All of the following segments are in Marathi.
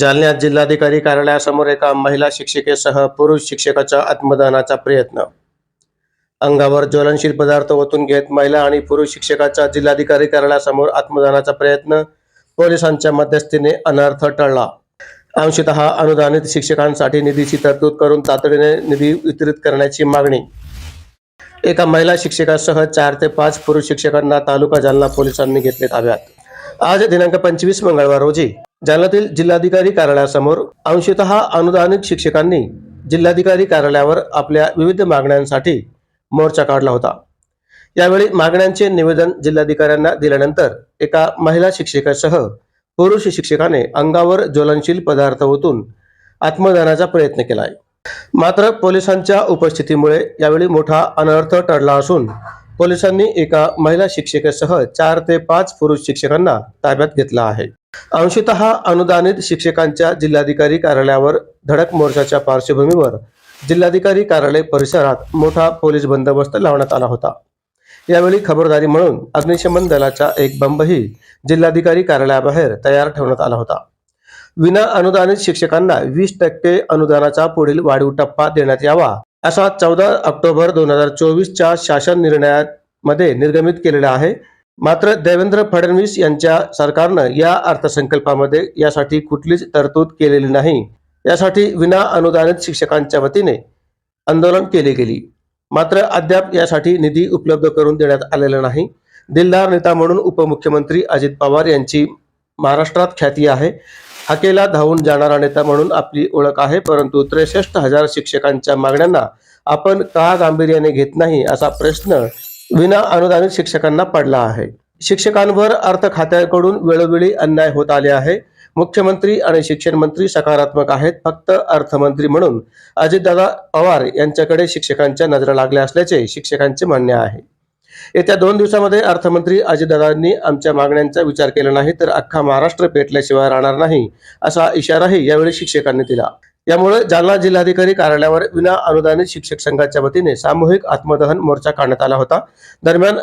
जालन्यात जिल्हाधिकारी कार्यालयासमोर एका महिला शिक्षिकेसह पुरुष शिक्षकाच्या आत्मदहनाचा प्रयत्न. अंगावर ज्वलनशील पदार्थ ओतून घेत महिला आणि पुरुष शिक्षकाचा जिल्हाधिकारी कार्यालयासमोर आत्मदानाचा प्रयत्न पोलिसांच्या मध्यस्थीने अनर्थ टळला. अंशतः अनुदानित शिक्षकांसाठी निधीची तरतूद करून तातडीने निधी वितरित करण्याची मागणी. एका महिला शिक्षकासह चार ते पाच पुरुष शिक्षकांना तालुका जालना पोलिसांनी घेतले ताब्यात. आज दिनांक पंचवीस मंगळवार रोजी जालन्यातील जिल्हाधिकारी कार्यालयासमोर अंशतः अनुदानित शिक्षकांनी जिल्हाधिकारी कार्यालयावर आपल्या विविध मागण्यांसाठी मोर्चा काढला होता. यावेळी मागण्यांचे निवेदन जिल्हाधिकाऱ्यांना दिल्यानंतर एका महिला शिक्षकासह पुरुष शिक्षकाने अंगावर ज्वलनशील पदार्थ ओतून आत्मदानाचा प्रयत्न केलाय. मात्र पोलिसांच्या उपस्थितीमुळे यावेळी मोठा अनर्थ टळला असून पोलिसांनी एका महिला शिक्षिकेसह चार ते पाच पुरुष शिक्षकांना ताब्यात घेतला आहे. अंशतः अनुदानित शिक्षकांच्या जिल्हाधिकारी कार्यालयावर धडक मोर्चाच्या पार्श्वभूमीवर जिल्हाधिकारी कार्यालय परिसरात मोठा पोलीस बंदोबस्त लावण्यात आला होता. यावेळी खबरदारी म्हणून अग्निशमन दलाचा एक बंबही जिल्हाधिकारी कार्यालयाबाहेर तयार ठेवण्यात आला होता. विना अनुदानित शिक्षकांना वीस टक्के अनुदानाचा पुढील वाढीव टप्पा देण्यात यावा असा चौदा ऑक्टोबर दोन हजार चोवीसच्या शासन निर्णयामध्ये निर्गमित केलेला आहे. मात्र देवेंद्र फडणवीस यांच्या सरकारनं या अर्थसंकल्पामध्ये यासाठी कुठलीच तरतूद केलेली नाही. यासाठी विना अनुदानित शिक्षकांच्या वतीने आंदोलन केले गेली. मात्र अद्याप यासाठी निधी उपलब्ध करून देण्यात आलेला नाही. दिलदार नेता म्हणून उपमुख्यमंत्री अजित पवार यांची महाराष्ट्रात ख्याती आहे. हाकेला धावून जाणारा नेता म्हणून आपली ओळख आहे परंतु त्रेसष्ट हजार शिक्षकांच्या मागण्यांना आपण का गांभीर्याने घेत नाही असा प्रश्न विना अनुदानित शिक्षकांना पडला आहे. शिक्षकांवर अर्थ खात्याकडून वेळोवेळी अन्याय होत आले आहे. मुख्यमंत्री आणि शिक्षण मंत्री सकारात्मक आहेत. फक्त अर्थमंत्री म्हणून अजितदादा पवार यांच्याकडे शिक्षकांच्या नजरा लागल्या असल्याचे शिक्षकांचे म्हणणे आहे. येत्या दोन दिवसामध्ये अर्थमंत्री अजितदादांनी आमच्या मागण्यांचा विचार केला नाही तर अख्खा महाराष्ट्र पेटल्याशिवाय राहणार नाही असा इशाराही यावेळी शिक्षकांनी दिला. यामुळे जालना जिल्हाधिकारी कार्यालयावर विना अनुदानित शिक्षक संघाच्या वतीने सामूहिक आत्मदहन मोर्चा काढण्यात आला होता. दरम्यान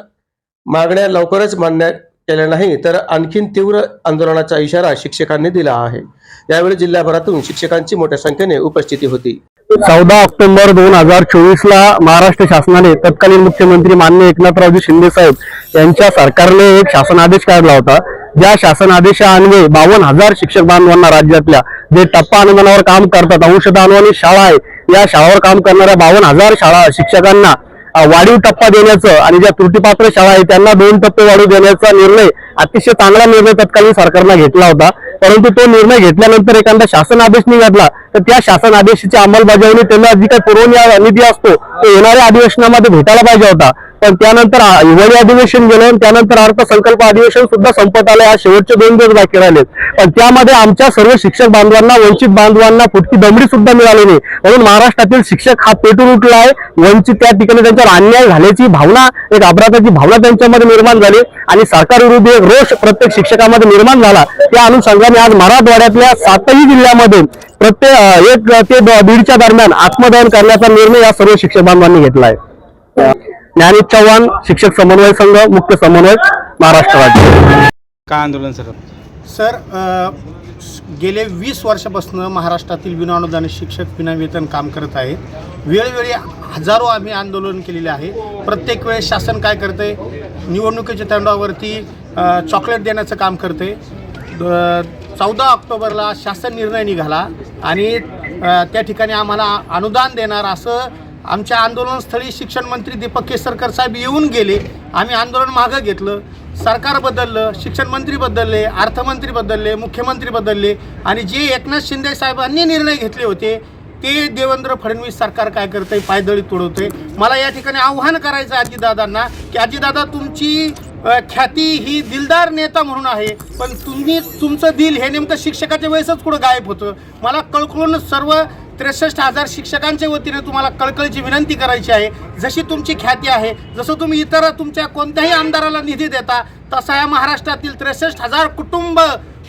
मागण्या लवकरच मान्य केल्या नाही तर आणखीन तीव्र आंदोलनाचा इशारा शिक्षकांनी दिला आहे. यावेळी जिल्हाभरातून शिक्षकांची मोठ्या संख्येने उपस्थिती होती. चौदा ऑक्टोबर दोन हजार चोवीस ला महाराष्ट्र शासनाने तत्कालीन मुख्यमंत्री मान्य एकनाथरावजी शिंदे साहेब यांच्या सरकारने एक शासन आदेश काढला होता. ज्या शासन आदेशान्वये बावन्न हजार शिक्षक बांधवांना राज्यातल्या जे टप्पा अनुदानावर काम करतात अंशतः अनुदानित शाळा आहे या शाळावर काम करणाऱ्या बावन्न हजार शाळा शिक्षकांना वाढीव टप्पा देण्याचं आणि ज्या त्रुटीपात्र शाळा आहे त्यांना दोन टप्पे वाढीव देण्याचा निर्णय अतिशय चांगला निर्णय तत्कालीन सरकारनं घेतला होता. परंतु तो निर्णय घेतल्यानंतर एखादा शासन आदेश निघाला तर त्या शासन आदेशाची अंमलबजावणी त्यांना जी काही पुरवणी निधी असतो तो येणाऱ्या अधिवेशनामध्ये भेटायला पाहिजे होता. पण त्यानंतर हिवाळी अधिवेशन गेलं आणि त्यानंतर अर्थसंकल्प अधिवेशन सुद्धा संपत आलं. आज शेवटचे दोन दिवस बाकी राहिले पण त्यामध्ये आमच्या सर्व शिक्षक बांधवांना वंचित बांधवांना फुटकी दमडी सुद्धा मिळाली नाही. म्हणून महाराष्ट्रातील शिक्षक हा पेटून उठला आहे. वंचित त्या ठिकाणी त्यांच्यावर अन्याय झाल्याची भावना एक अपराधाची भावना त्यांच्यामध्ये निर्माण झाली. आणि सरकारविरुद्ध एक रोष प्रत्येक शिक्षकामध्ये निर्माण झाला. त्या अनुषंगाने आज मराठवाड्यातल्या सातही जिल्ह्यामध्ये प्रत्येक एक ते दीडच्या दरम्यान आत्मदहन करण्याचा निर्णय या सर्व शिक्षक बांधवांनी घेतला आहे. ज्ञानेश चव्हाण शिक्षक समन्वय संघ मुख्य समन्वयक महाराष्ट्र राज्य. काय आंदोलन सर? सर गेले वीस वर्षापासून महाराष्ट्रातील विनाअनुदानित शिक्षक विनावेतन काम करत आहेत वेळोवेळी हजारो आम्ही आंदोलन केलेले आहे. प्रत्येक वेळेस शासन काय करते निवडणुकीच्या तोंडावरती चॉकलेट देण्याचं काम करते चौदा ऑक्टोबरला शासन निर्णय निघाला आणि त्या ठिकाणी आम्हाला अनुदान देणार असं आमच्या आंदोलनस्थळी शिक्षण मंत्री दीपक केसरकर साहेब येऊन गेले. आम्ही आंदोलन मागं घेतलं. सरकार बदललं शिक्षण मंत्री बदलले अर्थमंत्री बदलले मुख्यमंत्री बदलले आणि जे एकनाथ शिंदे साहेबांनी निर्णय घेतले होते ते देवेंद्र फडणवीस सरकार काय करते पायदळी तोडवते मला या ठिकाणी आव्हान करायचं आजीदादांना की आजीदादा तुमची ख्याती ही दिलदार नेता म्हणून आहे पण तुम्ही तुमचं दिल हे नेमकं शिक्षकाच्या वेळेसच कुठं गायब होतं? मला कळकळून सर्व त्रेसष्ट हजार शिक्षकांच्या वतीने तुम्हाला कळकळीची विनंती करायची आहे. जशी तुमची ख्याती आहे जसं तुम्ही इतर तुमच्या कोणत्याही आमदाराला निधी देता तसा या महाराष्ट्रातील त्रेसष्ट हजार कुटुंब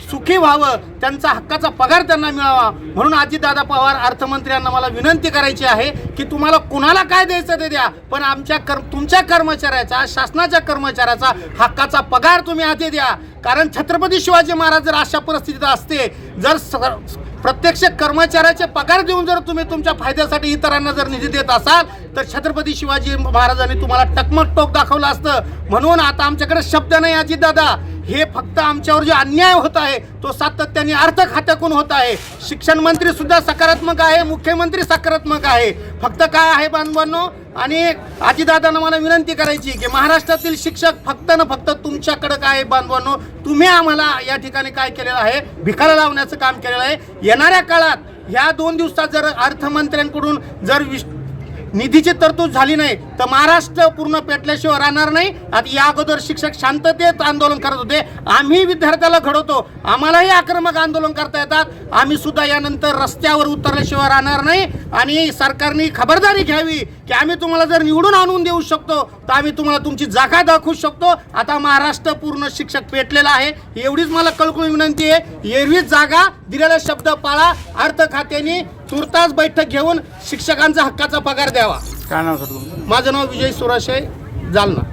सुखी व्हावं त्यांचा हक्काचा पगार त्यांना मिळावा. म्हणून अजितदादा पवार अर्थमंत्र्यांना मला विनंती करायची आहे की तुम्हाला कुणाला काय द्यायचं ते द्या पण आमच्या कर तुमच्या कर्मचाऱ्याचा शासनाच्या कर्मचाऱ्याचा हक्काचा पगार तुम्ही आधी द्या. कारण छत्रपती शिवाजी महाराज जर अशा परिस्थितीत असते जर प्रत्यक्ष कर्मचाऱ्याचे पगार देऊन जर तुम्ही तुमच्या फायद्यासाठी इतरांना जर निधी देत असाल तर छत्रपती शिवाजी महाराजांनी तुम्हाला टकमक टोक दाखवलं असतं. म्हणून आता आमच्याकडे शब्द नाही अजितदादा. हे फक्त आमच्यावर जो अन्याय होत आहे तो सातत्याने अर्थ खात्यातून होत आहे. शिक्षण मंत्री सुद्धा सकारात्मक आहे मुख्यमंत्री सकारात्मक आहे. फक्त काय आहे बांधवांनो आणि आजीदादांना मला विनंती करायची की महाराष्ट्रातील शिक्षक फक्त न फक्त तुमच्याकडे काय आहे बांधवांनो तुम्ही आम्हाला या ठिकाणी काय केलेलं आहे भिकाला लावण्याचं काम केलेलं आहे. येणाऱ्या काळात ह्या दोन दिवसात जर अर्थमंत्र्यांकडून जर विश निधीची तरतूद झाली नाही तर महाराष्ट्र पूर्ण पेटल्याशिवाय राहणार नाही. आता या अगोदर शिक्षक शांततेत आंदोलन करत होते. आम्ही विद्यार्थ्याला घडवतो. आम्हालाही आक्रमक आंदोलन करता येतात. आम्ही सुद्धा यानंतर रस्त्यावर उतरल्याशिवाय राहणार नाही. आणि सरकारने खबरदारी घ्यावी की आम्ही तुम्हाला जर निवडून आणून देऊ शकतो तर आम्ही तुम्हाला तुमची जागा दाखवू शकतो. आता महाराष्ट्र पूर्ण शिक्षक पेटलेला आहे. एवढीच मला कळकळून विनंती आहे. एरवीच जागा दिलेला शब्द पाळा. अर्थ खात्याने तुर्तास बैठक घेऊन शिक्षकांचा हक्काचा पगार द्यावा. काय नाव सर तुमचं? माझं नाव विजय सुराशे जालना.